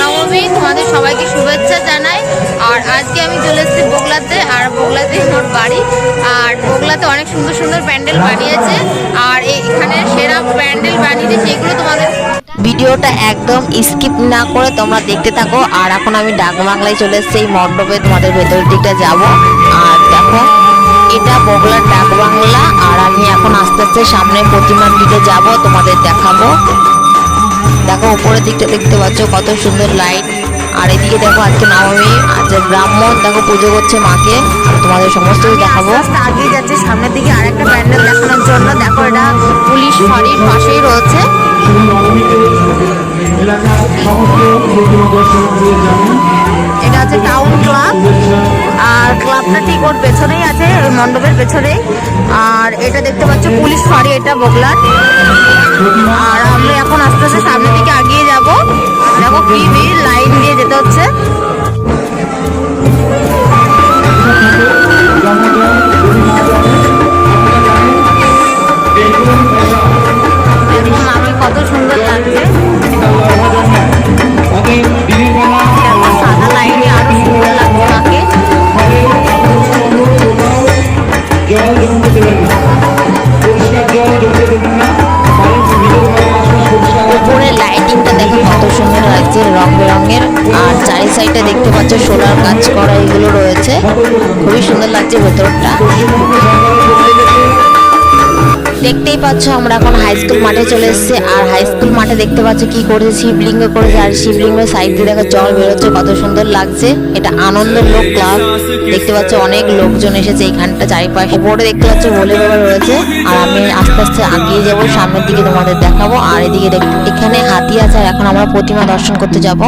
নবমী, তোমাদের সবাইকে শুভেচ্ছা জানাই। আর আজকে আমি চলে এসেছি বগলাতে, আর বগলাতে আমার বাড়ি। আর বগলাতে অনেক সুন্দর সুন্দর প্যান্ডেল বানিয়েছে। আর এখানে সেরা প্যান্ডেল বানিয়েছে সেগুলো তোমাদের ভিডিওটা একদম স্কিপ না করে তোমরা দেখতে থাকো। আর এখন আমি ডাক বাংলায় চলে এসেছি, এই মণ্ডপে তোমাদের ভেতরের দিকটা যাব। আর দেখো, এটা বগলার ডাক বাংলা আর আমি এখন আস্তে আস্তে সামনে প্রতিমার দিকে যাব, তোমাদের দেখাবো। দেখো, উপরের দিকটা দেখতে পাচ্ছ কত সুন্দর লাইট আর এদিকে দেখো, আজকে নবমী, আজ ব্রাহ্মণ, দেখো, পুজো করছে মাকে। তোমাদের সমস্ত দেখাবো। আগে যাচ্ছে, সামনের দিকে আর একটা প্যান্ডেল দেখানোর জন্য। দেখো, এটা পুলিশ ফাঁড়ির পাশেই রয়েছে। ওর পেছনেই আছে ওই মণ্ডপের পেছনেই। আর এটা দেখতে পাচ্ছ, পুলিশ ফাঁড়ি, এটা বগলার। আর আমরা এখন আস্তে আস্তে সামনের দিকে আগিয়ে যাব। দেখো কি ভিড় খুবই সুন্দর লাগছে ভেতরটা। দেখতেই পাচ্ছ আমরা এখন হাই স্কুল মাঠে চলে এসেছি। আর হাই স্কুল মাঠে দেখতে পাচ্ছ কি করেছে, শিবলিঙ্গ করেছে। আর শিবলিঙ্গের সাইড দিয়ে দেখো জল বেরোচ্ছে, কত সুন্দর লাগছে। এটা আনন্দ লোক ক্লাব দেখতে পাচ্ছ অনেক লোকজন এসেছে এইখানটা চারিপাশে। উপরে দেখতে পাচ্ছ বলে বাবা রয়েছে। আর আমি আস্তে আস্তে আগিয়ে যাব, সামনের দিকে তোমাদের দেখাবো। আর এদিকে এখানে হাতি আছে, আর এখন আমরা প্রতিমা দর্শন করতে যাব।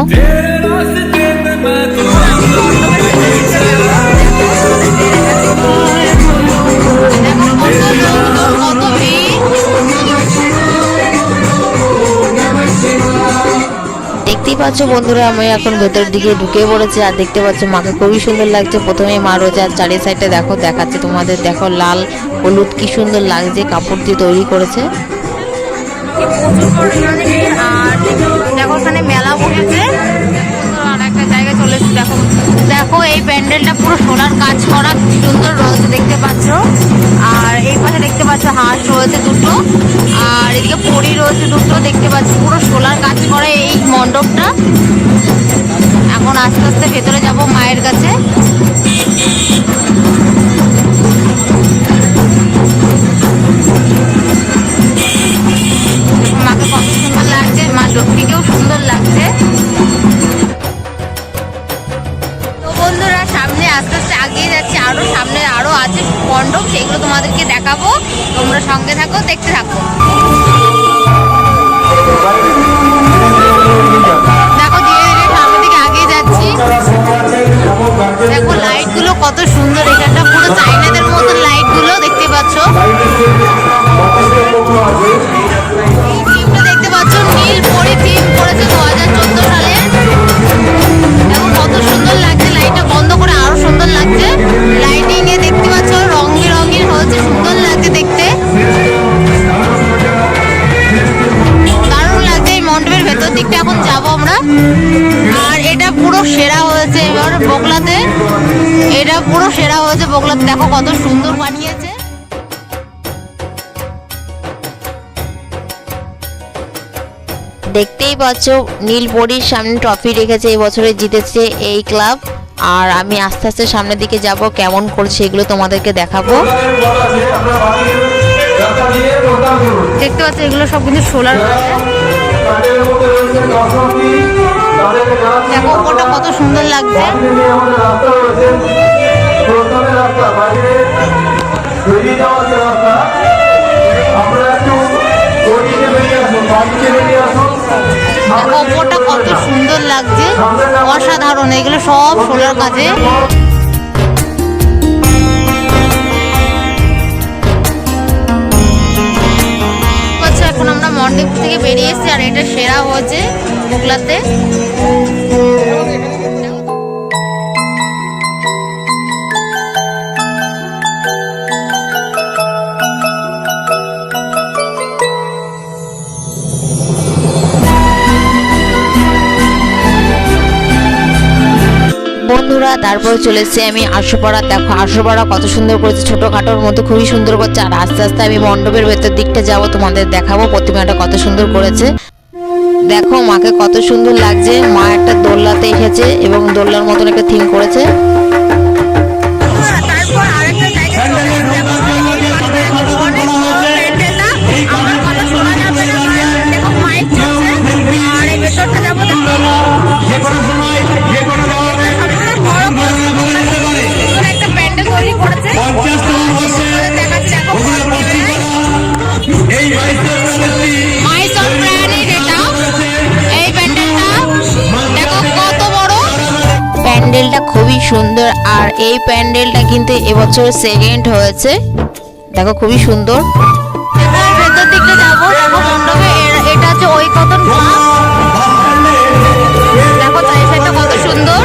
পাচ্ছ বন্ধুরা, আমি এখন ভেতরের দিকে ঢুকে পড়েছি আর দেখতে পাচ্ছ মাকে খুবই সুন্দর লাগছে। প্রথমে মা রোজা আর চারি সাইডে দেখো, দেখাচ্ছে তোমাদের, দেখো লাল, হলুদ কি সুন্দর লাগছে কাপড় দিয়ে তৈরি করেছে। আর দেখো, ওখানে মেলা বসেছে। আর একটা জায়গায় চলে দেখো। দেখো, এই প্যান্ডেলটা পুরো সোলার কাজ করা সুন্দর রয়েছে, দেখতে পাচ্ছ। আর এই পাশে দেখতে পাচ্ছ হাঁস রয়েছে দুটো। এদিকে পরি রয়েছে, দুটো দেখতে পাচ্ছি, পুরো সোলার কাজ করে এই মণ্ডপটা। এখন আস্তে আস্তে ভেতরে যাব মায়ের কাছে। সঙ্গে থাকো, দেখতে থাকো। দেখো, ধীরে ধীরে সামনের দিকে আগিয়ে যাচ্ছি। দেখো লাইটগুলো কত সুন্দর, এখানটা পুরো চাইনাদের মতন লাইটগুলো দেখতে পাচ্ছ। দেখতেই পাচ্ছ নীলপরির সামনে ট্রফি রেখেছে এই বছরে জিতেছে এই ক্লাব আর আমি আস্তে আস্তে সামনের দিকে যাব কেমন করছে এগুলো তোমাদেরকে দেখাবো। দেখতে পাচ্ছ এগুলো সব কিন্তু সোলার দেখো ওটা কত সুন্দর লাগছে। দেখো ওপরটা কত সুন্দর লাগছে। অসাধারণ, এগুলো সব সোলার কাজে। আচ্ছা এখন আমরা মন্ডিপ থেকে বেরিয়ে এসেছি, আর এটা সেরা হয়েছে মোগলাতে। বন্ধুরা তারপরে চলে এসেছি আমি আশুপাড়া। দেখো, আশুপাড়া কত সুন্দর করেছে, ছোটোখাটোর মতো খুবই সুন্দর করছে। আর আস্তে আস্তে আমি মণ্ডপের ভেতর দিকটা যাব, তোমাদের দেখাবো। প্রতিমাটা কত সুন্দর করেছে। দেখো, মাকে কত সুন্দর লাগছে। মা একটা দোল্লাতে এসেছে এবং দোল্লার মতন একটা থিম করেছে। প্যান্ডেলটা খুবই সুন্দর আর এই প্যান্ডেলটা কিন্তু এবছর সেকেন্ড হয়েছে। দেখো খুবই সুন্দর। দেখো মণ্ডপে এটা হচ্ছে কত সুন্দর।